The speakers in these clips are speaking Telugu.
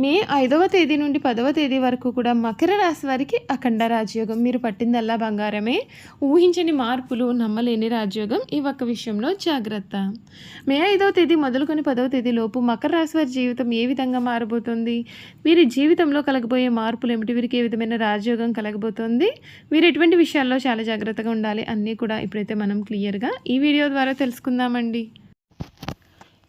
మే ఐదవ తేదీ నుండి పదవ తేదీ వరకు కూడా మకర రాశి వారికి అఖండ రాజయోగం. మీరు పట్టిందల్లా బంగారమే. ఊహించని మార్పులు నమ్మలేని రాజయోగం ఈ ఒక్క విషయంలో జాగ్రత్త. మే ఐదవ తేదీ మొదలుకొని పదవ తేదీ లోపు మకర రాశి వారి జీవితం ఏ విధంగా మారబోతుంది? వీరి జీవితంలో కలగబోయే మార్పులు ఏమిటి? వీరికి ఏ విధమైన రాజయోగం కలగబోతుంది? వీరు ఎటువంటి విషయాల్లో చాలా జాగ్రత్తగా ఉండాలి? అన్నీ కూడా ఇప్పుడైతే మనం క్లియర్గా ఈ వీడియో ద్వారా తెలుసుకుందామండి.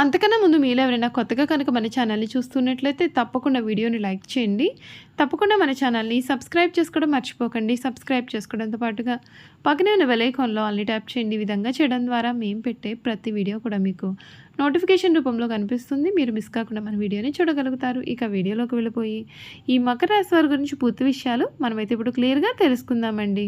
అంతకన్నా ముందు మీలో ఎవరైనా కొత్తగా కనుక మన ఛానల్ని చూస్తున్నట్లయితే తప్పకుండా వీడియోని లైక్ చేయండి. తప్పకుండా మన ఛానల్ని సబ్స్క్రైబ్ చేసుకోవడం మర్చిపోకండి. సబ్స్క్రైబ్ చేసుకోవడంతో పాటుగా పక్కనే ఉన్న వెలైకాన్లో అన్ని ట్యాప్ చేయండి. ఈ విధంగా చేయడం ద్వారా మేము పెట్టే ప్రతి వీడియో కూడా మీకు నోటిఫికేషన్ రూపంలో కనిపిస్తుంది. మీరు మిస్ కాకుండా మన వీడియోని చూడగలుగుతారు. ఇక వీడియోలోకి వెళ్ళిపోయి ఈ మకర రాశి వారి గురించి పూర్తి విషయాలు మనమైతే ఇప్పుడు క్లియర్గా తెలుసుకుందామండి.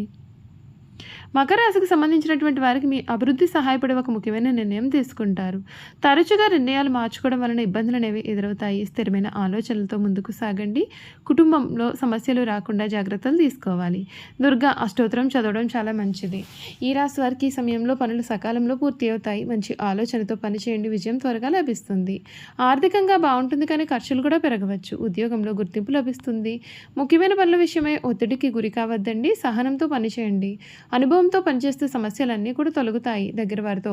మకర రాశికి సంబంధించినటువంటి వారికి మీ అభివృద్ధి సహాయపడే ఒక ముఖ్యమైన నిర్ణయం తీసుకుంటారు. తరచుగా నిర్ణయాలు మార్చుకోవడం వలన ఇబ్బందులు అనేవి ఎదురవుతాయి. స్థిరమైన ఆలోచనలతో ముందుకు సాగండి. కుటుంబంలో సమస్యలు రాకుండా జాగ్రత్తలు తీసుకోవాలి. దుర్గా అష్టోత్తరం చదవడం చాలా మంచిది. ఈ రాశి వారికి ఈ సమయంలో పనులు సకాలంలో పూర్తి అవుతాయి. మంచి ఆలోచనతో పనిచేయండి విజయం త్వరగా లభిస్తుంది. ఆర్థికంగా బాగుంటుంది కానీ ఖర్చులు కూడా పెరగవచ్చు. ఉద్యోగంలో గుర్తింపు లభిస్తుంది. ముఖ్యమైన పనుల విషయమై ఒత్తిడికి గురి కావద్దండి. సహనంతో పనిచేయండి అనుభవం అనుభవంతో పనిచేస్తే సమస్యలన్నీ కూడా తొలగుతాయి. దగ్గర వారితో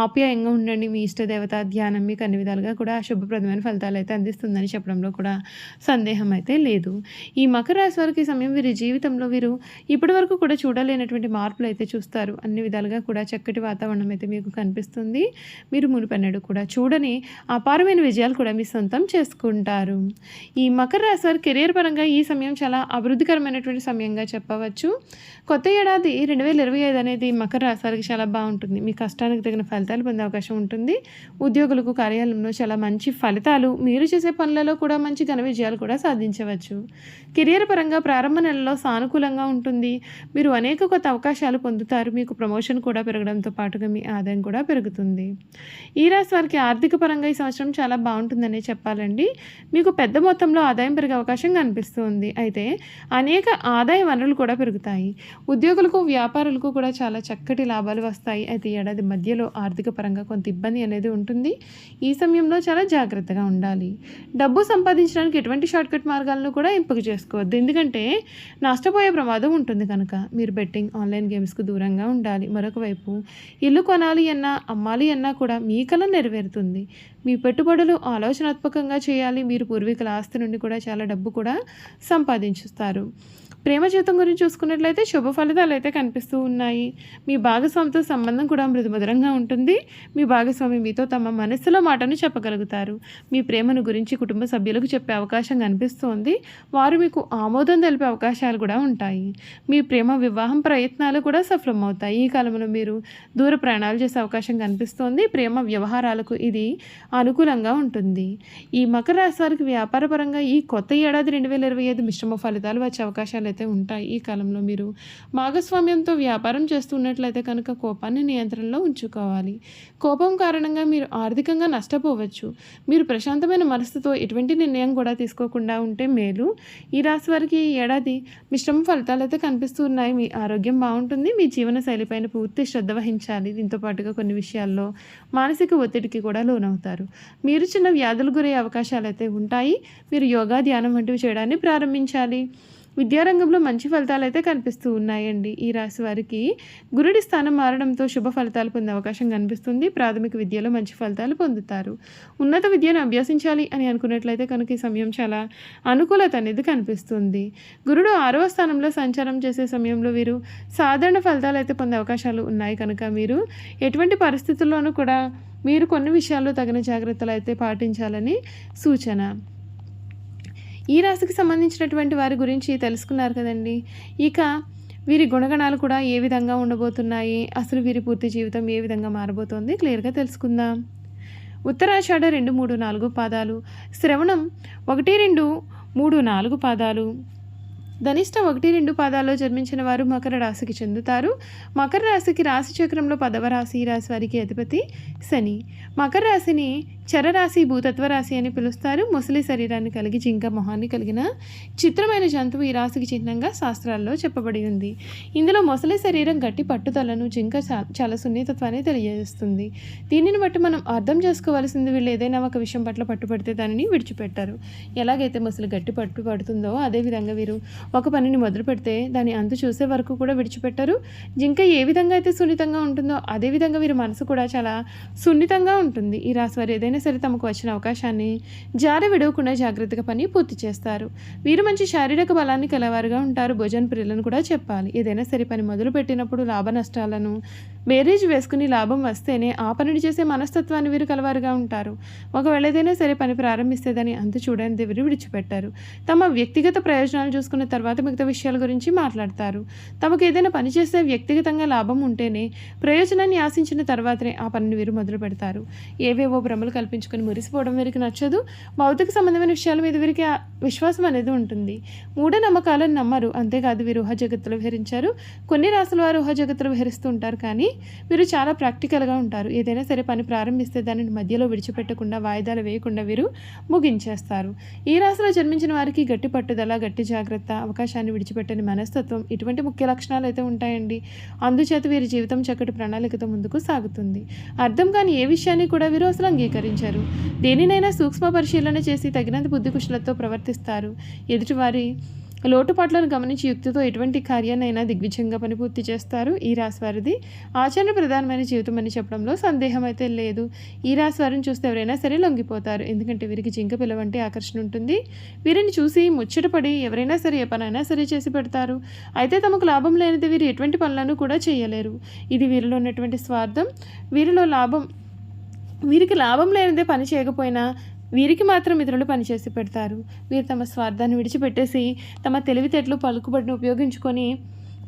ఆప్యాయంగా ఉండండి. మీ ఇష్టదేవత ధ్యానం మీకు అన్ని విధాలుగా కూడా శుభప్రదమైన ఫలితాలు అయితే అందిస్తుందని చెప్పడంలో కూడా సందేహం అయితే లేదు. ఈ మకర రాశి వారికి సమయం వీరి జీవితంలో వీరు ఇప్పటి వరకు కూడా చూడలేనటువంటి మార్పులు అయితే చూస్తారు. అన్ని విధాలుగా కూడా చక్కటి వాతావరణం అయితే మీకు కనిపిస్తుంది. మీరు మునిపెన్నడు కూడా చూడని అపారమైన విజయాలు కూడా మీ సొంతం చేసుకుంటారు. ఈ మకర రాశి వారి కెరీర్ పరంగా ఈ సమయం చాలా అభివృద్ధికరమైనటువంటి సమయంగా చెప్పవచ్చు. కొత్త ఏడాది రెండు వేల ఇరవై ఐదు అనేది మకర రాశి వారికి చాలా బాగుంటుంది. మీ కష్టానికి తగిన ఫలితాలు పొందే అవకాశం ఉంటుంది. ఉద్యోగులకు కార్యాలయంలో చాలా మంచి ఫలితాలు మీరు చేసే పనులలో కూడా మంచి ఘన విజయాలు కూడా సాధించవచ్చు. కెరియర్ పరంగా ప్రారంభ నెలలో సానుకూలంగా ఉంటుంది. మీరు అనేక కొత్త అవకాశాలు పొందుతారు. మీకు ప్రమోషన్ కూడా పెరగడంతో పాటుగా మీ ఆదాయం కూడా పెరుగుతుంది. ఈ రాశి వారికి ఆర్థిక పరంగా ఈ సంవత్సరం చాలా బాగుంటుందనే చెప్పాలండి. మీకు పెద్ద మొత్తంలో ఆదాయం పెరిగే అవకాశం కనిపిస్తుంది. అయితే అనేక ఆదాయ వనరులు కూడా పెరుగుతాయి. ఉద్యోగులకు వ్యాపార వ్యాపారులకు కూడా చాలా చక్కటి లాభాలు వస్తాయి. అయితే ఏడాది మధ్యలో ఆర్థిక పరంగా కొంత ఇబ్బంది అనేది ఉంటుంది. ఈ సమయంలో చాలా జాగ్రత్తగా ఉండాలి. డబ్బు సంపాదించడానికి ఎటువంటి షార్ట్కట్ మార్గాలను కూడా ఎంపిక చేసుకోవద్దు. ఎందుకంటే నష్టపోయే ప్రమాదం ఉంటుంది కనుక మీరు బెట్టింగ్ ఆన్లైన్ గేమ్స్కు దూరంగా ఉండాలి. మరొక వైపు ఇల్లు కొనాలి అన్నా అమ్మాలి అన్నా కూడా మీ కళ నెరవేరుతుంది. మీ పెట్టుబడులు ఆలోచనాత్మకంగా చేయాలి. మీరు పూర్వీకుల ఆస్తి నుండి కూడా చాలా డబ్బు కూడా సంపాదించుస్తారు ప్రేమ జీవితం గురించి చూసుకున్నట్లయితే శుభ ఫలితాలు అయితే కనిపిస్తూ ఉన్నాయి. మీ భాగస్వామితో సంబంధం కూడా మృదుమధురంగా ఉంటుంది. మీ భాగస్వామి మీతో తమ మనస్సులో మాటను చెప్పగలుగుతారు. మీ ప్రేమను గురించి కుటుంబ సభ్యులకు చెప్పే అవకాశం కనిపిస్తోంది. వారు మీకు ఆమోదం తెలిపే అవకాశాలు కూడా ఉంటాయి. మీ ప్రేమ వివాహం ప్రయత్నాలు కూడా సఫలమవుతాయి. ఈ కాలంలో మీరు దూర ప్రయాణాలు చేసే అవకాశం కనిపిస్తోంది. ప్రేమ వ్యవహారాలకు ఇది అనుకూలంగా ఉంటుంది. ఈ మకర రాశి వారికి వ్యాపారపరంగా ఈ కొత్త ఏడాది రెండు వేల ఇరవై ఐదు మిశ్రమ ఫలితాలు వచ్చే అవకాశాలు అయితే ఉంటాయి. ఈ కాలంలో మీరు భాగస్వామ్యంతో వ్యాపారం చేస్తున్నట్లయితే కనుక కోపాన్ని నియంత్రణలో ఉంచుకోవాలి. కోపం కారణంగా మీరు ఆర్థికంగా నష్టపోవచ్చు. మీరు ప్రశాంతమైన మనసుతో ఎటువంటి నిర్ణయం కూడా తీసుకోకుండా ఉంటే మేలు. ఈ రాశి వారికి ఈ ఏడాది మిశ్రమ ఫలితాలు అయితే కనిపిస్తున్నాయి. మీ ఆరోగ్యం బాగుంటుంది. మీ జీవన శైలిపైన పూర్తి శ్రద్ధ వహించాలి. దీంతో పాటుగా కొన్ని విషయాల్లో మానసిక ఒత్తిడికి కూడా లోనవుతారు. మీరు చిన్న వ్యాధులు గురయ్యే అవకాశాలు అయితే ఉంటాయి. మీరు యోగా ధ్యానం వంటివి చేయడాన్ని ప్రారంభించాలి. విద్యారంగంలో మంచి ఫలితాలు అయితే కనిపిస్తూ ఉన్నాయండి ఈ రాశి వారికి. గురుడి స్థానం మారడంతో శుభ ఫలితాలు పొందే అవకాశం కనిపిస్తుంది. ప్రాథమిక విద్యలో మంచి ఫలితాలు పొందుతారు. ఉన్నత విద్యను అభ్యసించాలి అని అనుకున్నట్లయితే కనుక ఈ సమయం చాలా అనుకూలత అనేది కనిపిస్తుంది. గురుడు ఆరవ స్థానంలో సంచారం చేసే సమయంలో వీరు సాధారణ ఫలితాలు అయితే పొందే అవకాశాలు ఉన్నాయి కనుక మీరు ఎటువంటి పరిస్థితుల్లోనూ కూడా మీరు కొన్ని విషయాల్లో తగిన జాగ్రత్తలు అయితే పాటించాలని సూచన. ఈ రాశికి సంబంధించినటువంటి వారి గురించి తెలుసుకున్నారు కదండి. ఇక వీరి గుణగణాలు కూడా ఏ విధంగా ఉండబోతున్నాయి? అసలు వీరి పూర్తి జీవితం ఏ విధంగా మారబోతోంది? క్లియర్గా తెలుసుకుందాం. ఉత్తరాషాఢ రెండు మూడు నాలుగు పాదాలు. శ్రవణం ఒకటి రెండు మూడు నాలుగు పాదాలు. ధనిష్ట ఒకటి రెండు పాదాల్లో జన్మించిన వారు మకర రాశికి చెందుతారు. మకర రాశికి రాశి చక్రంలో పదవ రాశి ఈ రాశి వారికి అధిపతి శని. మకర రాశిని చరరాశి భూతత్వ రాశి అని పిలుస్తారు. ముసలి శరీరాన్ని కలిగి జింక మొహాన్ని కలిగిన చిత్రమైన జంతువు ఈ రాశికి చిహ్నంగా శాస్త్రాల్లో చెప్పబడి ఉంది. ఇందులో మొసలి శరీరం గట్టి పట్టుదలను జింక చా- చాలా సున్నితత్వాన్ని తెలియజేస్తుంది. దీనిని బట్టి మనం అర్థం చేసుకోవాల్సింది వీళ్ళు ఏదైనా ఒక విషయం పట్ల పట్టుపడితే దానిని విడిచిపెట్టారు. ఎలాగైతే మొసలి గట్టి పట్టు పడుతుందో అదేవిధంగా వీరు ఒక పనిని మొదలు పెడితే దాని అంతు చూసే వరకు కూడా విడిచిపెట్టారు. జింక ఏ విధంగా అయితే సున్నితంగా ఉంటుందో అదే విధంగా వీరి మనసు కూడా చాలా సున్నితంగా ఉంటుంది. ఈ రాశి వారు ఏదైనా సరే తమకు వచ్చిన అవకాశాన్ని జార విడవకుండా జాగ్రత్తగా పని పూర్తి చేస్తారు. వీరు మంచి శారీరక బలాన్ని కలవారుగా ఉంటారు. భోజన ప్రియులను కూడా చెప్పాలి. ఏదైనా సరే పని మొదలు పెట్టినప్పుడు లాభ నష్టాలను మ్యారేజ్ వేసుకుని లాభం వస్తేనే ఆ పనిని చేసే మనస్తత్వాన్ని వీరు కలవారుగా ఉంటారు. ఒకవేళ ఏదైనా సరే పని ప్రారంభిస్తే దాన్ని అంత చూడని వీరు విడిచిపెట్టారు. తమ వ్యక్తిగత ప్రయోజనాలు చూసుకున్న తర్వాత మిగతా విషయాల గురించి మాట్లాడతారు. తమకు ఏదైనా పని చేస్తే వ్యక్తిగతంగా లాభం ఉంటేనే ప్రయోజనాన్ని ఆశించిన తర్వాతనే ఆ పనిని వీరు మొదలు పెడతారు. ఏవేవో భ్రమలు కల్పించుకొని మురిసిపోవడం వీరికి నచ్చదు. భౌతిక సంబంధమైన విషయాల మీద వీరికి ఆ విశ్వాసం అనేది ఉంటుంది. మూఢనమ్మకాలను నమ్మరు. అంతేకాదు వీరు ఊహ జగత్తులో విహరించారు. కొన్ని రాసుల వారు ఊహ జగత్తులో విహరిస్తూ ఉంటారు. కానీ వీరు చాలా ప్రాక్టికల్గా ఉంటారు. ఏదైనా సరే పని ప్రారంభిస్తే దానిని మధ్యలో విడిచిపెట్టకుండా వాయిదాలు వేయకుండా వీరు ముగించేస్తారు. ఈ రాశిలో జన్మించిన వారికి గట్టి పట్టుదల గట్టి జాగ్రత్త అవకాశాన్ని విడిచిపెట్టని మనస్తత్వం ఇటువంటి ముఖ్య లక్షణాలు అయితే ఉంటాయండి. అందుచేత వీరి జీవితం చక్కటి ప్రణాళికతో ముందుకు సాగుతుంది. అర్థం కాని ఏ విషయాన్ని కూడా వీరు అసలు అంగీకరించారు. దేనినైనా సూక్ష్మ పరిశీలన చేసి తగినంత బుద్ధి కుశలతో ప్రవర్తిస్తారు. ఎదుటివారి లోటుపాట్లను గమనించి యుక్తితో ఎటువంటి కార్యాన్నైనా దిగ్విజయంగా పని పూర్తి చేస్తారు. ఈ రాశివారిది ఆచరణ ప్రధానమైన జీవితం అని చెప్పడంలో సందేహం అయితే లేదు. ఈ రాశి వారిని చూస్తే ఎవరైనా సరే లొంగిపోతారు. ఎందుకంటే వీరికి జింక పిల్లవంటి ఆకర్షణ ఉంటుంది. వీరిని చూసి ముచ్చటపడి ఎవరైనా సరే ఏ పనైనా సరే చేసి పెడతారు. అయితే తమకు లాభం లేనిది వీరు ఎటువంటి పనులను కూడా చేయలేరు. ఇది వీరిలో ఉన్నటువంటి స్వార్థం. వీరిలో లాభం వీరికి లాభం లేనిదే పని చేయకపోయినా వీరికి మాత్రం ఇతరులు పనిచేసి పెడతారు. వీరు తమ స్వార్థాన్ని విడిచిపెట్టేసి తమ తెలివితేటలు పలుకుబడిని ఉపయోగించుకొని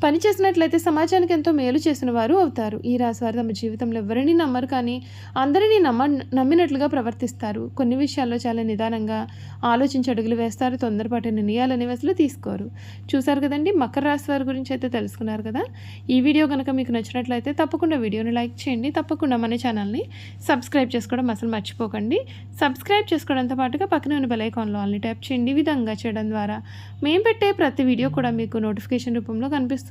పని చేసినట్లయితే సమాజానికి ఎంతో మేలు చేసిన వారు అవుతారు. ఈ రాశివారు తమ జీవితంలో ఎవరిని నమ్మరు కానీ అందరినీ నమ్మ నమ్మినట్లుగా ప్రవర్తిస్తారు. కొన్ని విషయాల్లో చాలా నిదానంగా ఆలోచించి అడుగులు వేస్తారు. తొందరపాటు నిర్ణయాలు అనేవి అసలు తీసుకోరు. చూసారు కదండి? మకర రాశి వారి గురించి అయితే తెలుసుకున్నారు కదా? ఈ వీడియో కనుక మీకు నచ్చినట్లయితే తప్పకుండా వీడియోని లైక్ చేయండి. తప్పకుండా మన ఛానల్ని సబ్స్క్రైబ్ చేసుకోవడం అసలు మర్చిపోకండి. సబ్స్క్రైబ్ చేసుకోవడంతో పాటుగా పక్కన ఉన్న బెలైకాన్లో ఆల్ని ట్యాప్ చేయండి. విధంగా చేయడం ద్వారా మేము పెట్టే ప్రతి వీడియో కూడా మీకు నోటిఫికేషన్ రూపంలో కనిపిస్తుంది.